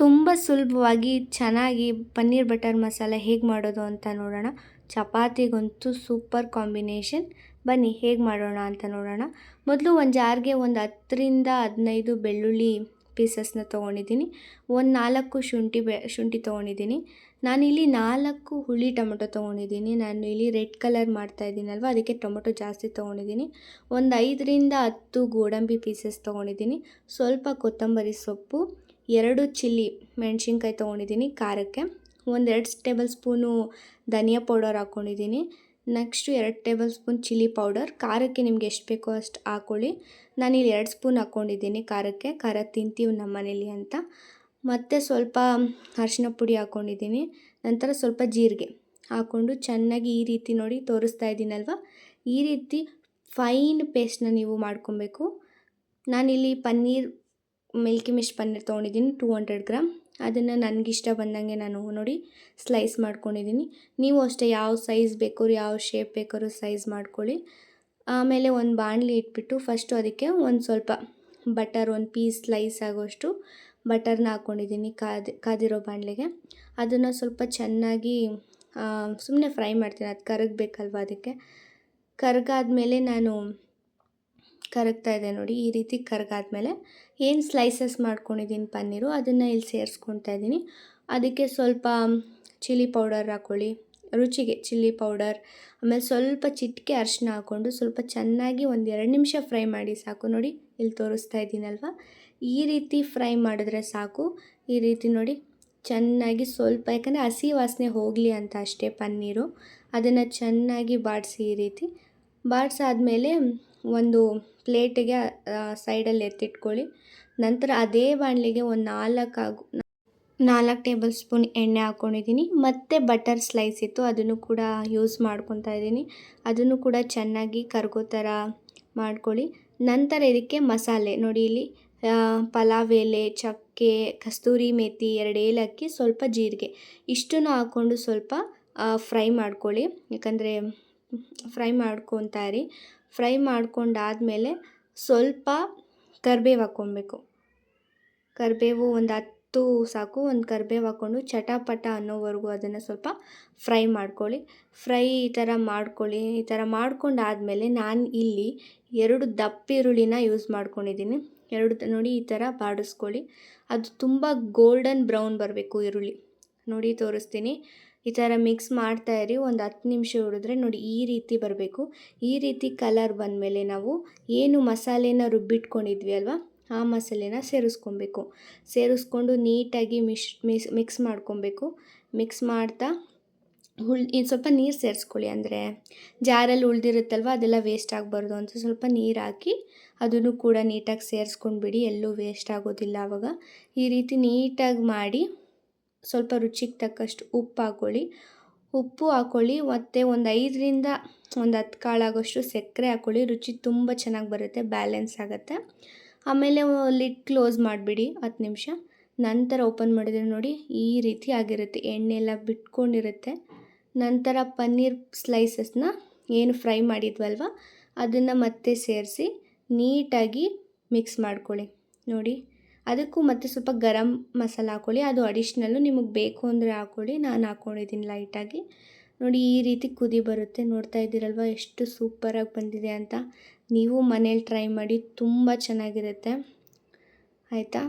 ತುಂಬ ಸುಲಭವಾಗಿ ಚೆನ್ನಾಗಿ ಪನ್ನೀರ್ ಬಟರ್ ಮಸಾಲ ಹೇಗೆ ಮಾಡೋದು ಅಂತ ನೋಡೋಣ. ಚಪಾತಿಗಂತೂ ಸೂಪರ್ ಕಾಂಬಿನೇಷನ್. ಬನ್ನಿ, ಹೇಗೆ ಮಾಡೋಣ ಅಂತ ನೋಡೋಣ. ಮೊದಲು ಒಂದು ಜಾರ್ಗೆ ಒಂದು ಹತ್ತರಿಂದ ಹದಿನೈದು ಬೆಳ್ಳುಳ್ಳಿ ಪೀಸಸ್ನ ತೊಗೊಂಡಿದ್ದೀನಿ. ಒಂದು ನಾಲ್ಕು ಶುಂಠಿ ಬೆ, ಶುಂಠಿ ತೊಗೊಂಡಿದ್ದೀನಿ. ನಾನಿಲ್ಲಿ ನಾಲ್ಕು ಹುಳಿ ಟೊಮೊಟೊ ತೊಗೊಂಡಿದ್ದೀನಿ. ನಾನು ಇಲ್ಲಿ ರೆಡ್ ಕಲರ್ ಮಾಡ್ತಾ ಇದ್ದೀನಲ್ವ, ಅದಕ್ಕೆ ಟೊಮೊಟೊ ಜಾಸ್ತಿ ತೊಗೊಂಡಿದ್ದೀನಿ. ಒಂದು ಐದರಿಂದ ಹತ್ತು ಗೋಡಂಬಿ ಪೀಸಸ್ ತೊಗೊಂಡಿದ್ದೀನಿ. ಸ್ವಲ್ಪ ಕೊತ್ತಂಬರಿ ಸೊಪ್ಪು ಎರಡು ಚಿಲ್ಲಿ ಮೆಣಸಿನ್ಕಾಯಿ ತೊಗೊಂಡಿದ್ದೀನಿ, ಖಾರಕ್ಕೆ. ಒಂದೆರಡು ಟೇಬಲ್ ಸ್ಪೂನು ಧನಿಯಾ ಪೌಡರ್ ಹಾಕ್ಕೊಂಡಿದ್ದೀನಿ ನೆಕ್ಸ್ಟು ಎರಡು ಟೇಬಲ್ ಸ್ಪೂನ್ ಚಿಲ್ಲಿ ಪೌಡರ್. ಖಾರಕ್ಕೆ ನಿಮ್ಗೆ ಎಷ್ಟು ಬೇಕೋ ಅಷ್ಟು ಹಾಕ್ಕೊಳ್ಳಿ ಇಲ್ಲಿ ಎರಡು ಸ್ಪೂನ್ ಹಾಕ್ಕೊಂಡಿದ್ದೀನಿ ಖಾರಕ್ಕೆ. ಖಾರ ತಿಂತೀವಿ ನಮ್ಮ ಮನೇಲಿ ಅಂತ. ಮತ್ತು ಸ್ವಲ್ಪ ಅರಿಶಿನ ಪುಡಿ ಹಾಕ್ಕೊಂಡಿದ್ದೀನಿ ನಂತರ ಸ್ವಲ್ಪ ಜೀರಿಗೆ ಹಾಕ್ಕೊಂಡು ಚೆನ್ನಾಗಿ ಈ ರೀತಿ ನೋಡಿ ತೋರಿಸ್ತಾ ಇದ್ದೀನಲ್ವ? ಈ ರೀತಿ ಫೈನ್ ಪೇಸ್ಟ್ನ ನೀವು ಮಾಡ್ಕೊಬೇಕು. ನಾನಿಲ್ಲಿ ಪನ್ನೀರ್ ಮಿಲ್ಕಿ ಮಿಶ್ ಪನ್ನೀರ್ ತೊಗೊಂಡಿದ್ದೀನಿ, ಟೂ ಹಂಡ್ರೆಡ್ ಗ್ರಾಮ್. ಅದನ್ನು ನನಗಿಷ್ಟ ಬಂದಂಗೆ ನಾನು ನೋಡಿ ಸ್ಲೈಸ್ ಮಾಡ್ಕೊಂಡಿದ್ದೀನಿ. ನೀವು ಅಷ್ಟೇ ಯಾವ ಸೈಜ್ ಬೇಕಾದ್ರೂ, ಯಾವ ಶೇಪ್ ಬೇಕಾದ್ರೂ ಸೈಜ್ ಮಾಡ್ಕೊಳ್ಳಿ. ಆಮೇಲೆ ಒಂದು ಬಾಣಲಿ ಇಟ್ಬಿಟ್ಟು ಫಸ್ಟು ಅದಕ್ಕೆ ಒಂದು ಸ್ವಲ್ಪ ಬಟರ್, ಒಂದು ಪೀಸ್ ಸ್ಲೈಸ್ ಆಗೋಷ್ಟು ಬಟರ್ನ ಹಾಕ್ಕೊಂಡಿದ್ದೀನಿ ಕಾದಿ, ಕಾದಿರೋ ಬಾಣಲೆಗೆ. ಅದನ್ನು ಸ್ವಲ್ಪ ಚೆನ್ನಾಗಿ ಸುಮ್ಮನೆ ಫ್ರೈ ಮಾಡ್ತೀನಿ, ಅದು ಕರಗಬೇಕಲ್ವ ಅದಕ್ಕೆ. ಕರಗಾದ ಮೇಲೆ ನಾನು ಕರಗ್ತಾ ಇದೆ ನೋಡಿ, ಈ ರೀತಿ ಕರಗಾದ್ಮೇಲೆ ಏನು ಸ್ಲೈಸಸ್ ಮಾಡ್ಕೊಂಡಿದ್ದೀನಿ ಪನ್ನೀರು, ಅದನ್ನು ಇಲ್ಲಿ ಸೇರಿಸ್ಕೊತಾ ಇದ್ದೀನಿ. ಅದಕ್ಕೆ ಸ್ವಲ್ಪ ಚಿಲ್ಲಿ ಪೌಡರ್ ಹಾಕ್ಕೊಳ್ಳಿ ರುಚಿಗೆ ಚಿಲ್ಲಿ ಪೌಡರ್ ಆಮೇಲೆ ಸ್ವಲ್ಪ ಚಿಟಿಕೆ ಅರಿಶಿನ ಹಾಕ್ಕೊಂಡು ಸ್ವಲ್ಪ ಚೆನ್ನಾಗಿ ಒಂದು ಎರಡು ನಿಮಿಷ ಫ್ರೈ ಮಾಡಿ ಸಾಕು ನೋಡಿ, ಇಲ್ಲಿ ತೋರಿಸ್ತಾ ಇದ್ದೀನಲ್ವ? ಈ ರೀತಿ ಫ್ರೈ ಮಾಡಿದ್ರೆ ಸಾಕು. ಈ ರೀತಿ ನೋಡಿ, ಚೆನ್ನಾಗಿ ಸ್ವಲ್ಪ, ಯಾಕಂದರೆ ಹಸಿ ವಾಸನೆ ಹೋಗಲಿ ಅಂತ ಅಷ್ಟೇ ಪನ್ನೀರು. ಅದನ್ನು ಚೆನ್ನಾಗಿ ಬಾಡಿಸಿ ಈ ರೀತಿ. ಬಾಡಿಸಾದ್ಮೇಲೆ ಒಂದು ಪ್ಲೇಟಿಗೆ ಸೈಡಲ್ಲಿ ಎತ್ತಿಟ್ಕೊಳ್ಳಿ. ನಂತರ ಅದೇ ಬಾಣಲಿಗೆ ಒಂದು ನಾಲ್ಕು ಆಗು, ನಾಲ್ಕು ಟೇಬಲ್ ಸ್ಪೂನ್ ಎಣ್ಣೆ ಹಾಕ್ಕೊಂಡಿದ್ದೀನಿ ಮತ್ತು ಬಟರ್ ಸ್ಲೈಸ್ ಇತ್ತು, ಅದನ್ನು ಕೂಡ ಯೂಸ್ ಮಾಡ್ಕೊತಾ ಇದ್ದೀನಿ. ಅದನ್ನು ಕೂಡ ಚೆನ್ನಾಗಿ ಕರ್ಗೋ ಥರ ಮಾಡ್ಕೊಳ್ಳಿ. ನಂತರ ಇದಕ್ಕೆ ಮಸಾಲೆ, ನೋಡಿ ಇಲ್ಲಿ ಪಲಾವ್ ಎಲೆ, ಚಕ್ಕೆ, ಕಸ್ತೂರಿ ಮೇಥಿ ಎರಡು ಏಲಕ್ಕಿ, ಸ್ವಲ್ಪ ಜೀರಿಗೆ. ಇಷ್ಟನ್ನು ಹಾಕ್ಕೊಂಡು ಸ್ವಲ್ಪ ಫ್ರೈ ಮಾಡ್ಕೊಳ್ಳಿ. ಯಾಕಂದರೆ, ಫ್ರೈ ಮಾಡ್ಕೊತಾ ಇರಿ. ಫ್ರೈ ಮಾಡ್ಕೊಂಡಾದಮೇಲೆ ಸ್ವಲ್ಪ ಕರಿಬೇವು ಹಾಕ್ಕೊಬೇಕು. ಕರಿಬೇವು ಒಂದು ಹತ್ತು ಸಾಕು, ಒಂದು ಕರಿಬೇವು ಹಾಕ್ಕೊಂಡು ಚಟಪಟ ಅನ್ನೋವರೆಗೂ ಅದನ್ನು ಸ್ವಲ್ಪ ಫ್ರೈ ಮಾಡ್ಕೊಳ್ಳಿ. ಫ್ರೈ ಈ ಥರ ಮಾಡ್ಕೊಳ್ಳಿ. ಈ ಥರ ಮಾಡ್ಕೊಂಡಾದಮೇಲೆ ನಾನು ಇಲ್ಲಿ ಎರಡು ದಪ್ಪ ಈರುಳ್ಳಿನ ಯೂಸ್ ಮಾಡ್ಕೊಂಡಿದ್ದೀನಿ. ಎರಡು ನೋಡಿ ಈ ಥರ ಬಾಡಿಸ್ಕೊಳ್ಳಿ. ಅದು ತುಂಬ ಗೋಲ್ಡನ್ ಬ್ರೌನ್ ಬರಬೇಕು, ಈರುಳ್ಳಿ. ನೋಡಿ ತೋರಿಸ್ತೀನಿ. ಈ ಥರ ಮಿಕ್ಸ್ ಮಾಡ್ತಾ ಇರಿ, ಒಂದು ಹತ್ತು ನಿಮಿಷ ಹುಡಿದ್ರೆ ನೋಡಿ ಈ ರೀತಿ ಬರಬೇಕು. ಈ ರೀತಿ ಕಲರ್ ಬಂದಮೇಲೆ ನಾವು ಏನು ಮಸಾಲೆನ ರುಬ್ಬಿಟ್ಕೊಂಡಿದ್ವಿ ಅಲ್ವಾ, ಆ ಮಸಾಲೆನ ಸೇರಿಸ್ಕೊಬೇಕು. ಸೇರಿಸ್ಕೊಂಡು ನೀಟಾಗಿ ಮಿಶ್, ಮಿಸ್, ಮಿಕ್ಸ್ ಮಾಡ್ಕೊಬೇಕು. ಮಿಕ್ಸ್ ಮಾಡ್ತಾ ಹುಳ್ ಇದು ಸ್ವಲ್ಪ ನೀರು ಸೇರಿಸ್ಕೊಳ್ಳಿ. ಅಂದರೆ ಜಾರಲ್ಲಿ ಉಳಿದಿರುತ್ತಲ್ವ, ಅದೆಲ್ಲ ವೇಸ್ಟ್ ಆಗಬಾರ್ದು ಅಂತ ಸ್ವಲ್ಪ ನೀರು ಹಾಕಿ ಅದನ್ನು ಕೂಡ ನೀಟಾಗಿ ಸೇರಿಸ್ಕೊಂಡ್ಬಿಡಿ, ಎಲ್ಲೂ ವೇಸ್ಟ್ ಆಗೋದಿಲ್ಲ ಆವಾಗ. ಈ ರೀತಿ ನೀಟಾಗಿ ಮಾಡಿ ಸ್ವಲ್ಪ ರುಚಿಗೆ ತಕ್ಕಷ್ಟು ಉಪ್ಪು ಹಾಕ್ಕೊಳ್ಳಿ ಉಪ್ಪು ಹಾಕ್ಕೊಳ್ಳಿ ಮತ್ತು ಒಂದು ಐದರಿಂದ ಒಂದು ಹತ್ತು ಕಾಳಾಗೋಷ್ಟು ಸಕ್ಕರೆ ಹಾಕ್ಕೊಳ್ಳಿ ರುಚಿ ತುಂಬ ಚೆನ್ನಾಗಿ ಬರುತ್ತೆ, ಬ್ಯಾಲೆನ್ಸ್ ಆಗುತ್ತೆ. ಆಮೇಲೆ ಲಿಡ್ ಕ್ಲೋಸ್ ಮಾಡಿಬಿಡಿ, ಹತ್ತು ನಿಮಿಷ. ನಂತರ ಓಪನ್ ಮಾಡಿದರೆ ನೋಡಿ, ಈ ರೀತಿ ಆಗಿರುತ್ತೆ. ಎಣ್ಣೆ ಎಲ್ಲ ಬಿಟ್ಕೊಂಡಿರುತ್ತೆ. ನಂತರ ಪನ್ನೀರ್ ಸ್ಲೈಸಸ್ನ ಏನು ಫ್ರೈ ಮಾಡಿದ್ವಲ್ವ, ಅದನ್ನು ಮತ್ತೆ ಸೇರಿಸಿ ನೀಟಾಗಿ ಮಿಕ್ಸ್ ಮಾಡ್ಕೊಳ್ಳಿ. ನೋಡಿ. ಅದಕ್ಕೂ ಮತ್ತೆ ಸ್ವಲ್ಪ ಗರಂ ಮಸಾಲ ಹಾಕ್ಕೊಳ್ಳಿ. ಅದು ಅಡಿಷ್ನಲ್ಲು ನಿಮಗೆ ಬೇಕು ಅಂದರೆ ಹಾಕ್ಕೊಳ್ಳಿ. ನಾನು ಹಾಕ್ಕೊಂಡಿದ್ದೀನಿ ಲೈಟಾಗಿ ನೋಡಿ ಈ ರೀತಿ ಕುದಿ ಬರುತ್ತೆ. ನೋಡ್ತಾ ಇದ್ದೀರಲ್ವ? ಎಷ್ಟು ಸೂಪರಾಗಿ ಬಂದಿದೆ ಅಂತ. ನೀವು ಮನೇಲಿ ಟ್ರೈ ಮಾಡಿ ತುಂಬ ಚೆನ್ನಾಗಿರುತ್ತೆ. ಆಯಿತಾ?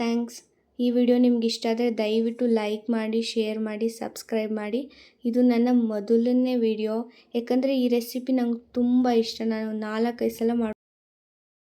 ಥ್ಯಾಂಕ್ಸ್ ಈ ವಿಡಿಯೋ ನಿಮ್ಗೆ ಇಷ್ಟ ಆದರೆ ದಯವಿಟ್ಟು ಲೈಕ್ ಮಾಡಿ ಶೇರ್ ಮಾಡಿ ಸಬ್ಸ್ಕ್ರೈಬ್ ಮಾಡಿ. ಇದು ನನ್ನ ಮೊದಲನೇ ವಿಡಿಯೋ ಯಾಕಂದರೆ ಈ ರೆಸಿಪಿ ನಂಗೆ ತುಂಬ ಇಷ್ಟ. ನಾನು ನಾಲ್ಕೈದು ಸಲ ಮಾಡಿ